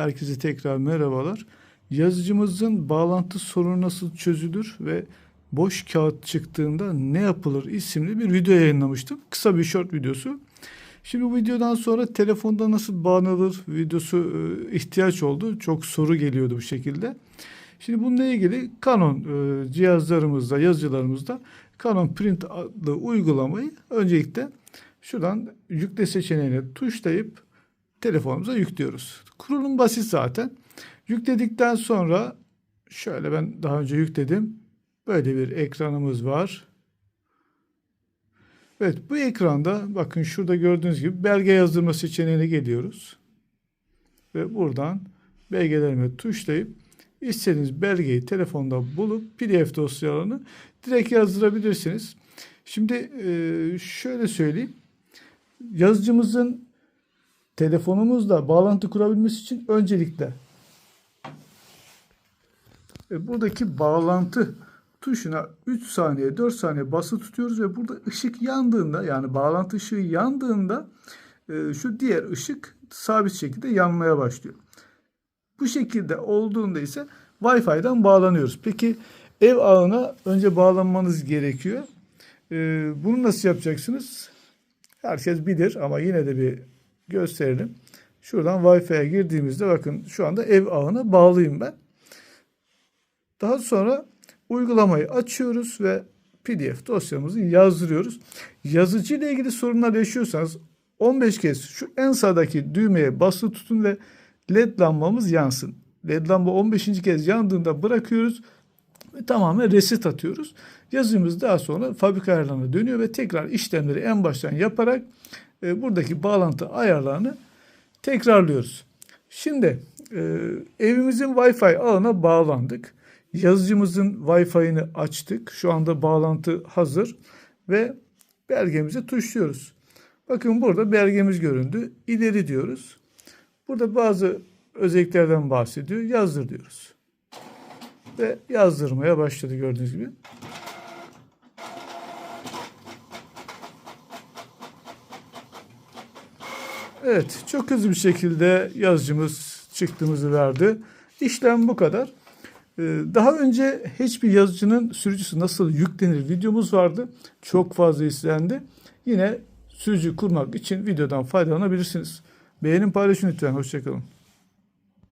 Herkese tekrar merhabalar. Yazıcımızın bağlantı sorunu nasıl çözülür ve boş kağıt çıktığında ne yapılır isimli bir video yayınlamıştım. Kısa bir short videosu. Şimdi bu videodan sonra telefonda nasıl bağlanır videosu e, ihtiyaç oldu. Çok soru geliyordu bu şekilde. Şimdi bununla ilgili Canon e, cihazlarımızda, yazıcılarımızda Canon Print adlı uygulamayı öncelikle şuradan yükle seçeneğine tuşlayıp telefonumuza yüklüyoruz. Kurulum basit zaten. Yükledikten sonra şöyle ben daha önce yükledim. Böyle bir ekranımız var. Evet bu ekranda bakın şurada gördüğünüz gibi belge yazdırma seçeneğine geliyoruz. Ve buradan belgelerime tuşlayıp istediğiniz belgeyi telefonda bulup PDF dosyalarını direkt yazdırabilirsiniz. Şimdi şöyle söyleyeyim. Yazıcımızın telefonumuzla bağlantı kurabilmesi için öncelikle e, buradaki bağlantı tuşuna 3 saniye 4 saniye basılı tutuyoruz ve burada ışık yandığında yani bağlantı ışığı yandığında e, şu diğer ışık sabit şekilde yanmaya başlıyor. Bu şekilde olduğunda ise Wi-Fi'den bağlanıyoruz. Peki ev ağına önce bağlanmanız gerekiyor. E, bunu nasıl yapacaksınız? Herkes bilir ama yine de bir gösterelim. Şuradan Wi-Fi'ye girdiğimizde bakın şu anda ev ağına bağlıyım ben. Daha sonra uygulamayı açıyoruz ve PDF dosyamızı yazdırıyoruz. Yazıcı ile ilgili sorunlar yaşıyorsanız 15 kez şu en sağdaki düğmeye basılı tutun ve led lambamız yansın. Led lamba 15. kez yandığında bırakıyoruz ve tamamen reset atıyoruz. Yazıcımız daha sonra fabrika ayarlarına dönüyor ve tekrar işlemleri en baştan yaparak e, buradaki bağlantı ayarlarını tekrarlıyoruz. Şimdi e, evimizin Wi-Fi ağına bağlandık. Yazıcımızın Wi-Fi'ini açtık. Şu anda bağlantı hazır ve belgemizi tuşluyoruz. Bakın burada belgemiz göründü. İleri diyoruz. Burada bazı özelliklerden bahsediyor. Yazdır diyoruz. Ve yazdırmaya başladı gördüğünüz gibi. Evet, çok hızlı bir şekilde yazıcımız çıktığımızı verdi. İşlem bu kadar. Ee, Daha önce hiçbir yazıcının sürücüsü nasıl yüklenir videomuz vardı. Çok fazla izlendi. Yine sürücü kurmak için videodan faydalanabilirsiniz. Beğenin paylaşın lütfen. Hoşçakalın.